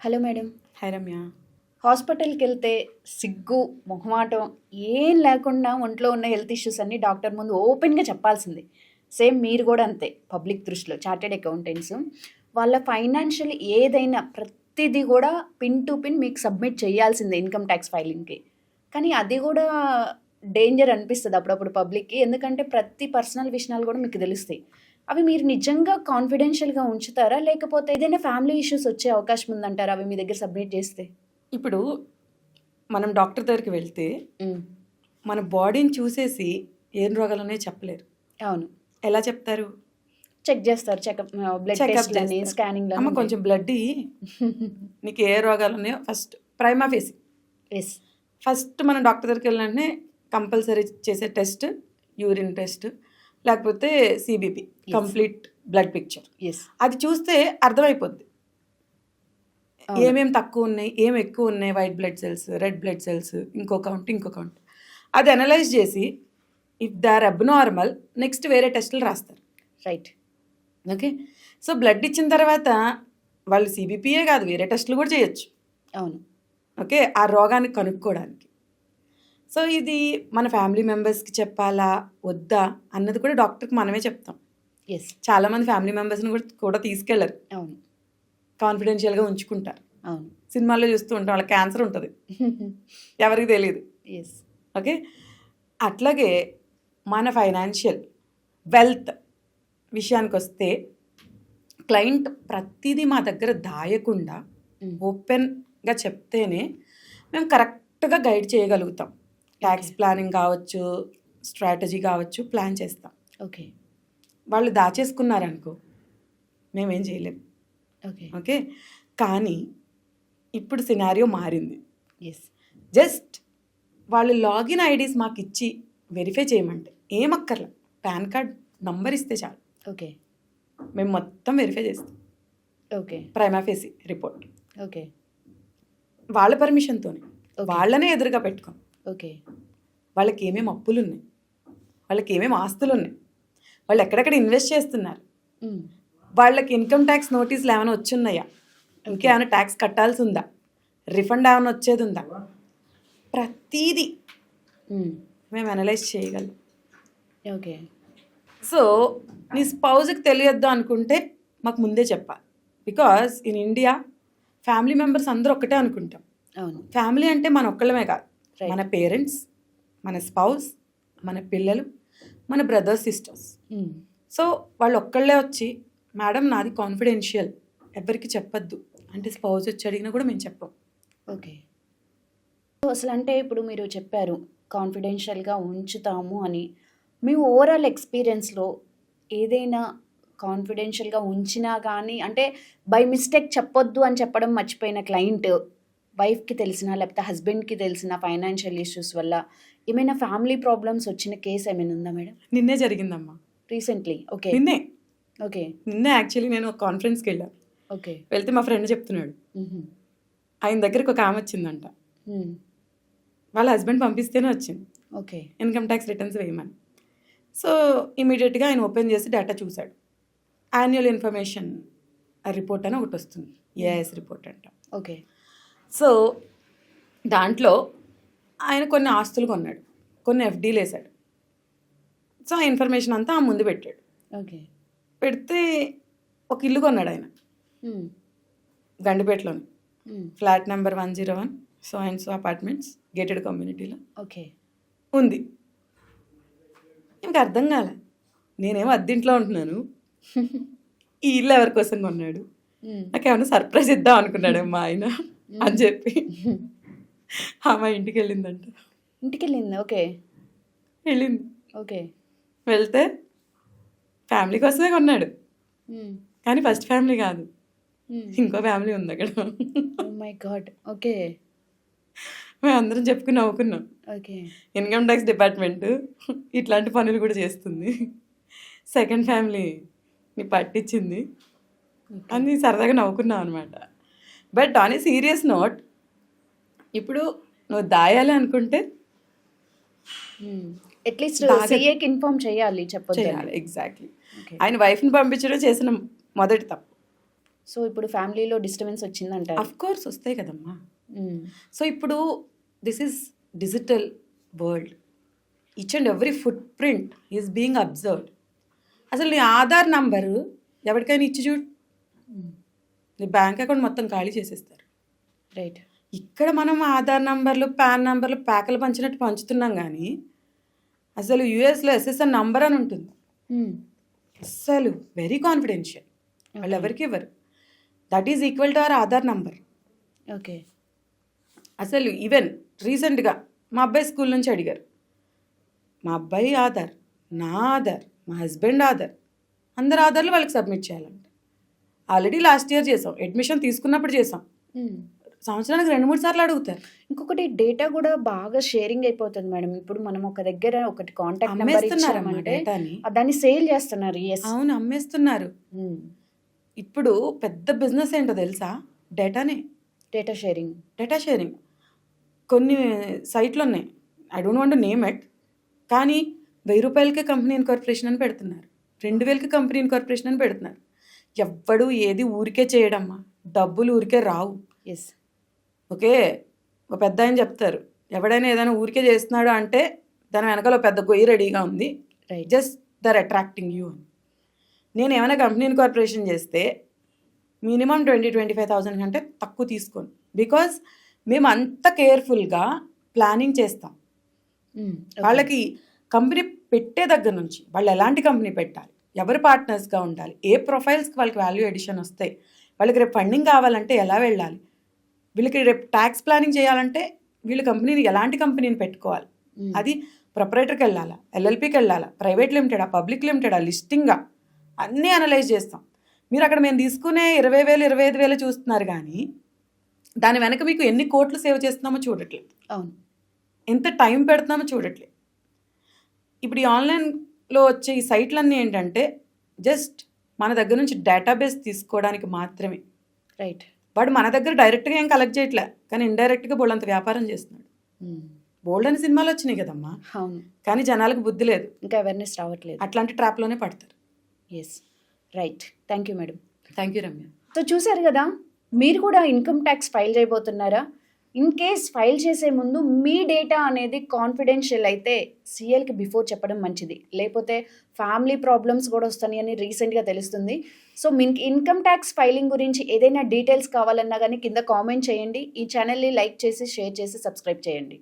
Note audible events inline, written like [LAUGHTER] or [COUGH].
Hello madam. Hi Ramya. హాస్పిటల్కి వెళ్తే సిగ్గు మొహమాటం ఏం లేకుండా ఒంట్లో ఉన్న హెల్త్ ఇష్యూస్ అన్ని డాక్టర్ ముందు ఓపెన్గా చెప్పాల్సిందే. సేమ్ మీరు కూడా అంతే పబ్లిక్ దృష్టిలో చార్టెడ్ అకౌంటెంట్స్. వాళ్ళ ఫైనాన్షియల్ ఏదైనా ప్రతిదీ కూడా పిన్ టు పిన్ మీకు సబ్మిట్ చేయాల్సిందే ఇన్కమ్ ట్యాక్స్ ఫైలింగ్కి. కానీ అది కూడా డేంజర్ అనిపిస్తుంది అప్పుడప్పుడు పబ్లిక్కి. ఎందుకంటే ప్రతి పర్సనల్ విషయాలు కూడా మీకు తెలుస్తాయి. అవి మీరు నిజంగా కాన్ఫిడెన్షియల్గా ఉంచుతారా? లేకపోతే ఏదైనా ఫ్యామిలీ ఇష్యూస్ వచ్చే అవకాశం ఉందంటారా అవి మీ దగ్గర సబ్మిట్ చేస్తే? ఇప్పుడు మనం డాక్టర్ దగ్గరికి వెళ్తే మన బాడీని చూసేసి ఏం రోగాలు ఉన్నాయో చెప్పలేరు. అవును. ఎలా చెప్తారు? చెక్ చేస్తారు. చెకప్ బ్లడ్ చేస్తారు. స్కానింగ్ అమ్మ కొంచెం బ్లడ్ [LAUGHS] నీకు ఏ రోగాలు ఉన్నాయో first prima facie yes first మనం డాక్టర్ దగ్గరికి వెళ్ళినంటే కంపల్సరీ చేసే టెస్ట్ యూరిన్ టెస్ట్ లేకపోతే సిబిపి కంప్లీట్ బ్లడ్ పిక్చర్ అది చూస్తే అర్థమైపోద్ది. ఏమేమి తక్కువ ఉన్నాయి ఏం ఎక్కువ ఉన్నాయి white blood cells red blood cells ఇంకో కౌంట్ ఇంకో కౌంట్ అది అనలైజ్ చేసి if they are abnormal next వేరే టెస్టులు రాస్తారు. రైట్ ఓకే సో బ్లడ్ ఇచ్చిన తర్వాత వాళ్ళు సిబిపియే కాదు వేరే టెస్టులు కూడా చేయొచ్చు. అవును. ఓకే ఆ రోగాన్ని కనుక్కోవడానికి. సో ఇది మన ఫ్యామిలీ మెంబర్స్కి చెప్పాలా? వద్దా? అన్నది కూడా డాక్టర్కి మనమే చెప్తాం. ఎస్ చాలామంది ఫ్యామిలీ మెంబర్స్ని కూడా కూడా తీసుకెళ్ళరు. అవును. కాన్ఫిడెన్షియల్గా ఉంచుకుంటారు. అవును. సినిమాల్లో చూస్తూ ఉంటాం వాళ్ళకి క్యాన్సర్ ఉంటుంది. [LAUGHS] ఎవరికి తెలియదు ఎస్ ఓకే? అట్లాగే మన ఫైనాన్షియల్ వెల్త్ విషయానికి వస్తే క్లయింట్ ప్రతిదీ మా దగ్గర దాయకుండా ఓపెన్గా చెప్తేనే మేము కరెక్ట్గా గైడ్ చేయగలుగుతాం. ట్యాక్స్ ప్లానింగ్ కావచ్చు స్ట్రాటజీ కావచ్చు ప్లాన్ చేస్తాం. ఓకే వాళ్ళు దాచేసుకున్నారనుకో మేమేం చేయలేం. Okay okay? కానీ ఇప్పుడు సినారియో మారింది. ఎస్ జస్ట్ వాళ్ళు లాగిన్ ఐడీస్ మాకు ఇచ్చి వెరిఫై చేయమంటే ఏమక్కర్లా. పాన్ కార్డ్ నంబర్ ఇస్తే చాలు. ఓకే మేము మొత్తం వెరిఫై చేస్తాం. ఓకే ప్రైమాఫేసి రిపోర్ట్ ఓకే వాళ్ళ పర్మిషన్తోనే. వాళ్ళనే ఎదురుగా పెట్టుకోం. ఓకే. వాళ్ళకి ఏమేమి అప్పులు ఉన్నాయి వాళ్ళకి ఏమేమి ఆస్తులు ఉన్నాయి వాళ్ళు ఎక్కడెక్కడ ఇన్వెస్ట్ చేస్తున్నారు? వాళ్ళకి ఇన్కమ్ ట్యాక్స్ నోటీసులు ఏమైనా వచ్చున్నాయా? ఇంకేమైనా ట్యాక్స్ కట్టాల్సి ఉందా రిఫండ్ ఏమైనా వచ్చేది ఉందా ప్రతీది మేము అనలైజ్ చేయగలం. ఓకే. సో నీ స్పౌజ్కి తెలియద్దు అనుకుంటే మాకు ముందే చెప్పాలి because in India family members అందరూ ఒక్కటే అనుకుంటాం. అవును. ఫ్యామిలీ అంటే మన ఒక్కళ్ళమే కాదు. మన పేరెంట్స్ మన స్పౌస్ మన పిల్లలు మన బ్రదర్స్ సిస్టర్స్ సో వాళ్ళు ఒక్కళ్ళే వచ్చి మేడం నాది కాన్ఫిడెన్షియల్ ఎవరికి చెప్పొద్దు. అంటే స్పౌజ్ వచ్చి అడిగినా కూడా మేము చెప్పం. ఓకే అసలు అంటే ఇప్పుడు మీరు చెప్పారు కాన్ఫిడెన్షియల్గా ఉంచుతాము అని. మీ ఓవరాల్ ఎక్స్పీరియన్స్లో ఏదైనా కాన్ఫిడెన్షియల్గా ఉంచినా కానీ అంటే బై మిస్టేక్ చెప్పొద్దు అని చెప్పడం మర్చిపోయిన క్లయింట్ వైఫ్కి తెలిసిన లేకపోతే హస్బెండ్కి తెలిసిన ఫైనాన్షియల్ ఇష్యూస్ వల్ల ఏమైనా ఫ్యామిలీ ప్రాబ్లమ్స్ వచ్చిన కేసు ఏమైనా ఉందా మేడం నిన్నే జరిగిందమ్మా. రీసెంట్లీ ఓకే నిన్నే. ఓకే నిన్నే యాక్చువల్లీ నేను ఒక కాన్ఫరెన్స్కి వెళ్ళాను. ఓకే వెళ్తే మా ఫ్రెండ్ చెప్తున్నాడు. ఆయన దగ్గరికి ఒక ఆమె వచ్చిందంట. వాళ్ళ హస్బెండ్ పంపిస్తేనే వచ్చింది. ఓకే ఇన్కమ్ ట్యాక్స్ రిటర్న్స్ వేయమని. సో ఇమీడియట్గా ఆయన ఓపెన్ చేసి డేటా చూశాడు. యాన్యువల్ ఇన్ఫర్మేషన్ రిపోర్ట్ అని ఒకటి వస్తుంది. ఏఎస్ రిపోర్ట్ అంట. ఓకే సో దాంట్లో ఆయన కొన్ని ఆస్తులు కొన్నాడు. కొన్ని ఎఫ్డీలు వేశాడు. సో ఆ ఇన్ఫర్మేషన్ అంతా ఆ ముందు పెట్టాడు. ఓకే. పెడితే ఒక ఇల్లు కొన్నాడు ఆయన. గండిపేటలోని. Flat number one zero one so and so apartments gated కమ్యూనిటీలో. ఓకే. ఉంది. ఇంకా అర్థం కాలే. నేనేమో అద్దెంట్లో ఉంటున్నాను. [LAUGHS] ఈ ఇల్లు ఎవరి కోసం కొన్నాడు? నాకేమైనా సర్ప్రైజ్ ఇద్దాం అనుకున్నాడు మా ఆయన. అని చెప్పి. [LAUGHS] ఆమె ఇంటికి వెళ్ళిందంట ఇంటికి వెళ్ళింది ఓకే. వెళ్ళింది. ఓకే. వెళ్తే ఫ్యామిలీ కోసమే కొన్నాడు. కానీ ఫస్ట్ ఫ్యామిలీ కాదు. ఇంకో ఫ్యామిలీ ఉంది అక్కడ. My god. ఓకే. మేము అందరం చెప్పుకుని నవ్వుకున్నాం. ఓకే. ఇన్కమ్ ట్యాక్స్ డిపార్ట్మెంట్ ఇట్లాంటి పనులు కూడా చేస్తుంది. సెకండ్ ఫ్యామిలీ నీ పట్టించింది. అని సరదాగా నవ్వుకున్నాం అనమాట but on a serious note ఇప్పుడు నువ్వు దాయాలి అనుకుంటే అట్లీస్ట్ దాగ- సిఏకి ఇన్ఫార్మ్ చేయాలి చెప్పొద్దు చేయాలి ఎగ్జాక్ట్లీ ఆయన వైఫ్ని పంపించడం చేసిన మొదటి తప్పు. సో ఇప్పుడు ఫ్యామిలీలో డిస్టర్బెన్స్ వచ్చిందంటారు అఫ్ కోర్స్ వస్తాయి కదమ్మా. మ్మ్. సో ఇప్పుడు this is digital world each and every footprint is being observed అసలు నీ ఆధార్ నంబరు ఎవరికైనా ఇచ్చి చూడు. నీ బ్యాంక్ అకౌంట్ మొత్తం ఖాళీ చేసేస్తారు. రైట్. ఇక్కడ మనం ఆధార్ నంబర్లు పాన్ నంబర్లు ప్యాకలు పంచినట్టు పంచుతున్నాం కానీ అసలు యూఎస్లో ఎస్ఎస్ఎన్ నంబర్ అని ఉంటుంది. మ్మ్. అస్సలు వెరీ కాన్ఫిడెన్షియల్. వాళ్ళు ఎవరికి ఇవ్వరు. That is equal to our Aadhaar number. Okay. అసలు ఈవెన్ రీసెంట్గా మా అబ్బాయి స్కూల్ నుంచి అడిగారు. మా అబ్బాయి ఆధార్ నా ఆధార్ మా హస్బెండ్ ఆధార్ అందరు ఆధార్లు వాళ్ళకి సబ్మిట్ చేయాలంట. ఆల్రెడీ లాస్ట్ ఇయర్ చేసాం. అడ్మిషన్ తీసుకున్నప్పుడు చేసాం. మ్మ్. సంవత్సరానికి రెండు మూడు సార్లు అడుగుతారు. ఇంకొకటి డేటా కూడా బాగా షేరింగ్ అయిపోతుంది మేడం. ఇప్పుడు మనం ఒక దగ్గర ఒకటి కాంటాక్ట్ నెంబర్ ఇచ్చామంటే దాన్ని సేల్ చేస్తున్నారు. అవును అమ్మేస్తున్నారు. ఇప్పుడు పెద్ద బిజినెస్ ఏంటో తెలుసా? డేటానే డేటా షేరింగ్ డేటా షేరింగ్ కొన్ని సైట్లు ఉన్నాయి. I don't want name at కానీ వెయ్యి రూపాయలకే కంపెనీ ఇన్కార్పొరేషన్ అని పెడుతున్నారు. రెండు వేలకి కంపెనీ ఇన్కార్పొరేషన్ అని పెడుతున్నారు. ఎవ్వడు ఏది ఊరికే చేయడమ్మా. డబ్బులు ఊరికే రావు. Yes okay? ఒక పెద్ద ఆయన చెప్తారు. ఎవడైనా ఏదైనా ఊరికే చేస్తున్నాడు అంటే దాని వెనకాల పెద్ద గొయ్యి రెడీగా ఉంది. Right just there attracting you అని నేను ఏమైనా కంపెనీ ఇన్కార్పొరేషన్ చేస్తే minimum twenty twenty five thousand కంటే తక్కువ తీసుకోను. బికాజ్ మేము అంత కేర్ఫుల్గా ప్లానింగ్ చేస్తాం. వాళ్ళకి కంపెనీ పెట్టే దగ్గర నుంచి వాళ్ళు ఎలాంటి కంపెనీ పెట్టాలి? ఎవరు పార్ట్నర్స్గా ఉండాలి? ఏ ప్రొఫైల్స్కి వాళ్ళకి వాల్యూ ఎడిషన్ వస్తాయి వాళ్ళకి రేపు ఫండింగ్ కావాలంటే ఎలా వెళ్ళాలి? వీళ్ళకి రేపు ట్యాక్స్ ప్లానింగ్ చేయాలంటే వీళ్ళ కంపెనీని ఎలాంటి కంపెనీని పెట్టుకోవాలి? అది ప్రొపరేటర్కి వెళ్ళాలా? ఎల్ఎల్పికి వెళ్ళాలా? ప్రైవేట్ లిమిటెడా పబ్లిక్ లిమిటెడా లిస్టింగ్గా అన్నీ అనలైజ్ చేస్తాం. మీరు అక్కడ మేము తీసుకునే ఇరవై వేలు ఇరవై ఐదు వేలు చూస్తున్నారు కానీ దాని వెనక మీకు ఎన్ని కోట్లు సేవ్ చేస్తున్నామో చూడట్లేదు. అవును. ఎంత టైం పెడుతున్నామో చూడట్లేదు. ఇప్పుడు ఈ ఆన్లైన్లో వచ్చే ఈ సైట్లన్నీ ఏంటంటే జస్ట్ మన దగ్గర నుంచి డేటాబేస్ తీసుకోవడానికి మాత్రమే. రైట్ వాడు మన దగ్గర డైరెక్ట్గా ఏం కలెక్ట్ చేయట్లే కానీ ఇండైరెక్ట్గా బోల్డంత వ్యాపారం చేస్తున్నాడు. బోల్డ్ అని సినిమాలు వచ్చినాయి కదమ్మా. అవును. కానీ జనాలకు బుద్ధి లేదు. ఇంకా అవేర్నెస్ రావట్లేదు. అట్లాంటి ట్రాప్లోనే పడతారు. Yes right thank you madam thank you Ramya so చూశారు కదా మీరు కూడా ఇన్కమ్ ట్యాక్స్ ఫైల్ చేయబోతున్నారా? ఇన్ కేస్ ఫైల్ చేసే ముందు మీ డేటా అనేది కాన్ఫిడెన్షియల్ అయితే సీఎల్కి బిఫోర్ చెప్పడం మంచిది. లేకపోతే ఫ్యామిలీ ప్రాబ్లమ్స్ కూడా వస్తాయి అని రీసెంట్గా తెలుస్తుంది. సో మీకు ఇన్కమ్ ట్యాక్స్ ఫైలింగ్ గురించి ఏదైనా డీటెయిల్స్ కావాలన్నా కానీ కింద కామెంట్ చేయండి. ఈ ఛానల్ని లైక్ చేసి షేర్ చేసి సబ్స్క్రైబ్ చేయండి.